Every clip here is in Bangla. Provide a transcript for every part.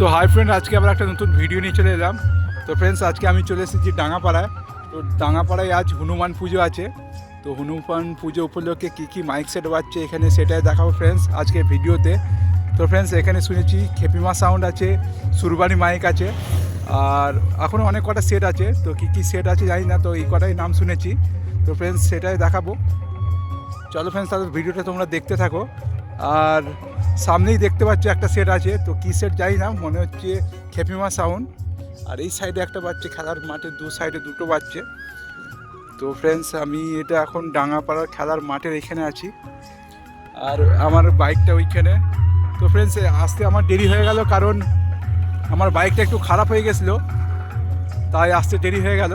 তো হাই ফ্রেন্ড আজকে আবার একটা নতুন ভিডিও নিয়ে চলে এলাম। তো ফ্রেন্ডস আজকে আমি চলে এসেছি ডাঙাপাড়ায় তো ডাঙাপাড়ায় আজ হনুমান পুজো আছে। তো হনুমান পুজো উপলক্ষে কী কী মাইক সেট বাজছে এখানে সেটাই দেখাবো ফ্রেন্ডস আজকে ভিডিওতে। তো ফ্রেন্ডস এখানে শুনেছি খেপিমা সাউন্ড আছে, সুরবানি মাইক আছে, আর এখনও অনেক কটা সেট আছে। তো কী কী সেট আছে জানি না, তো এই কটাই নাম শুনেছি। তো ফ্রেন্ডস সেটাই দেখাবো। চলো ফ্রেন্ডস তাহলে ভিডিওটা তোমরা দেখতে থাকো। আর সামনেই দেখতে পাচ্ছ একটা সেট আছে। তো কী সেট জানি না, মনে হচ্ছে খেপিমা সাউন্ড আর এই সাইডে একটা বাচ্চা, খেলার মাঠে দু সাইডে দুটো বাচ্চে। তো ফ্রেন্ডস আমি এটা এখন ডাঙাপাড়ার খেলার মাঠের এখানে আছি। আর আমার বাইকটা ওইখানে। তো ফ্রেন্ডস আসতে আমার দেরি হয়ে গেল কারণ আমার বাইকটা একটু খারাপ হয়ে গেছিল। তাই আসতে দেরি হয়ে গেল।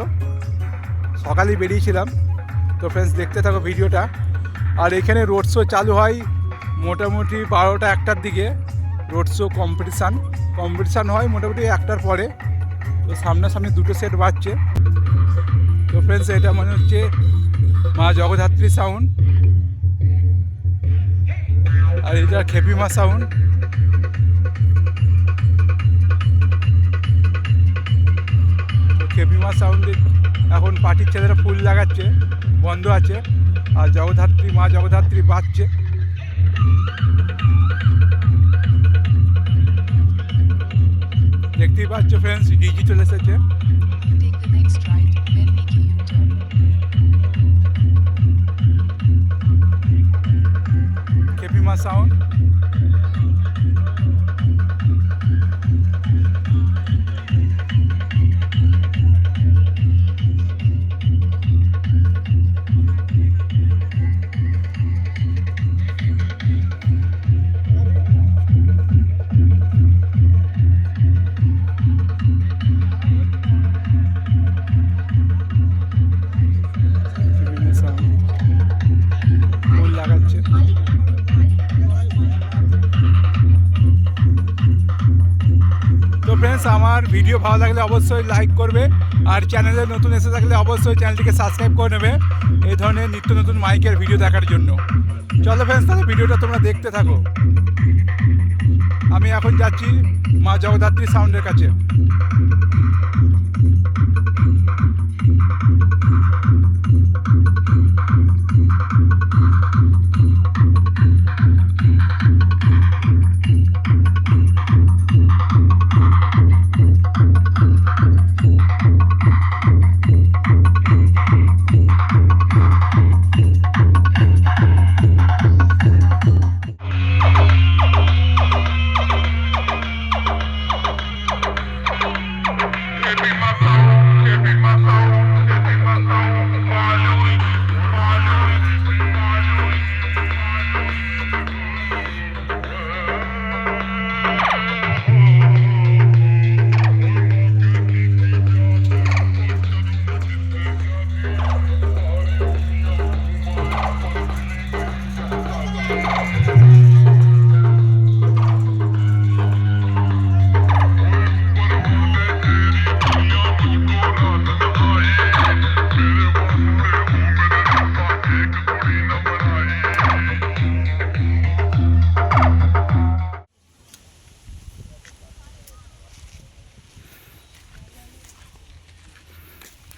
সকালেই বেরিয়েছিলাম। তো ফ্রেন্ডস দেখতে থাকো ভিডিওটা। আর এখানে রোড শো চালু হয় মোটামুটি বারোটা একটার দিকে রোড শো কম্পিটিশান কম্পিটিশান হয় মোটামুটি একটার পরে। তো সামনাসামনি দুটো সেট বাজছে। তো ফ্রেন্ডস এটা মনে হচ্ছে মা জগদ্ধাত্রী সাউন্ড আর এটা খেপিমা সাউন্ড খেপিমা সাউন্ডে এখন পার্টির ছেলেরা ফুল লাগাচ্ছে, বন্ধ আছে। আর জগদ্ধাত্রী, মা জগদ্ধাত্রী বাজছে। দেখতেই পাচ্ছ ফ্রেন্ডস ডিজি চলে এসেছে। ফ্রেন্ডস আমার ভিডিও ভালো লাগলে অবশ্যই লাইক করবে। আর চ্যানেলে নতুন এসে থাকলে অবশ্যই চ্যানেলটিকে সাবস্ক্রাইব করে নেবে। এই ধরনের নিত্য নতুন মাইকের ভিডিও দেখার জন্য। চলো ফ্রেন্ডস তাহলে ভিডিওটা তোমরা দেখতে থাকো। আমি এখন যাচ্ছি মা জগদ্ধাত্রী সাউন্ডের কাছে।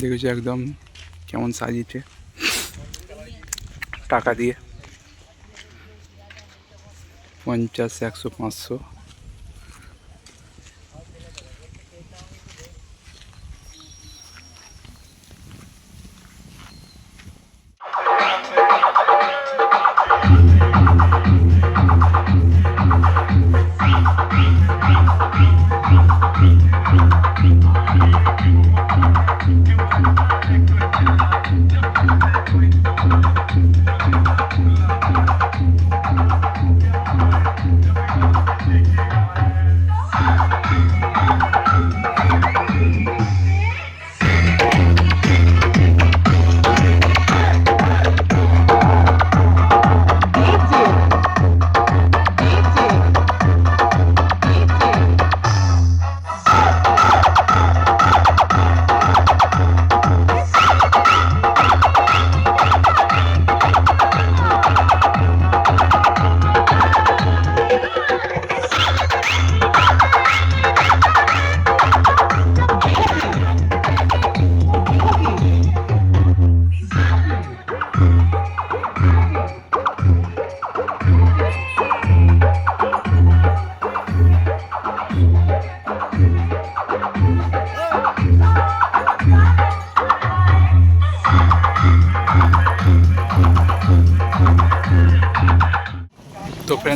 দেখেছ একদম কেমন সাজিয়েছে। টাকা দিয়ে। পঞ্চাশ একশো পাঁচশো।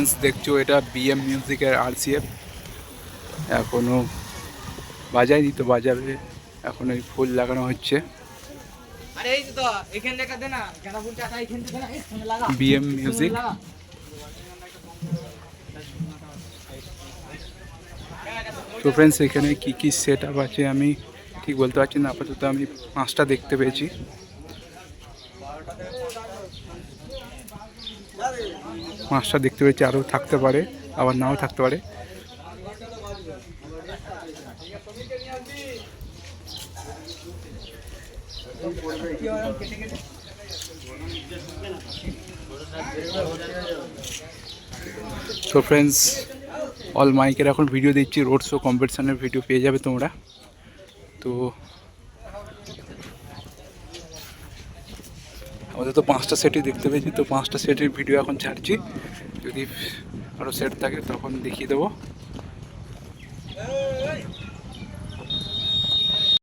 ফ্রেন্ডস দেখছ এটা বিএম মিউজিকের আরসিএফ এখনও বাজায়নি তো বাজাবে এখন ওই ফুল লাগানো হচ্ছে। আরে বিএম মিউজিক। তো ফ্রেন্ডস এখানে কি কি সেট আপ আছে আমি ঠিক বলতে পারছি না আপাতত আমি পাঁচটা দেখতে পেয়েছি। পাঁচটা দেখতে পেয়েছি, আরও থাকতে পারে, আবার নাও থাকতে পারে। তো ফ্রেন্ডস অল মাইকের এখন ভিডিও দিচ্ছি রোড শো কম্পিটিশনের ভিডিও পেয়ে যাবে তোমরা। তো আমাদের তো পাঁচটা সেটই দেখতে পেয়েছি, তো পাঁচটা সেটের ভিডিও এখন ছাড়ছি। যদি আরও সেট থাকে, তখন দেখিয়ে দেবো।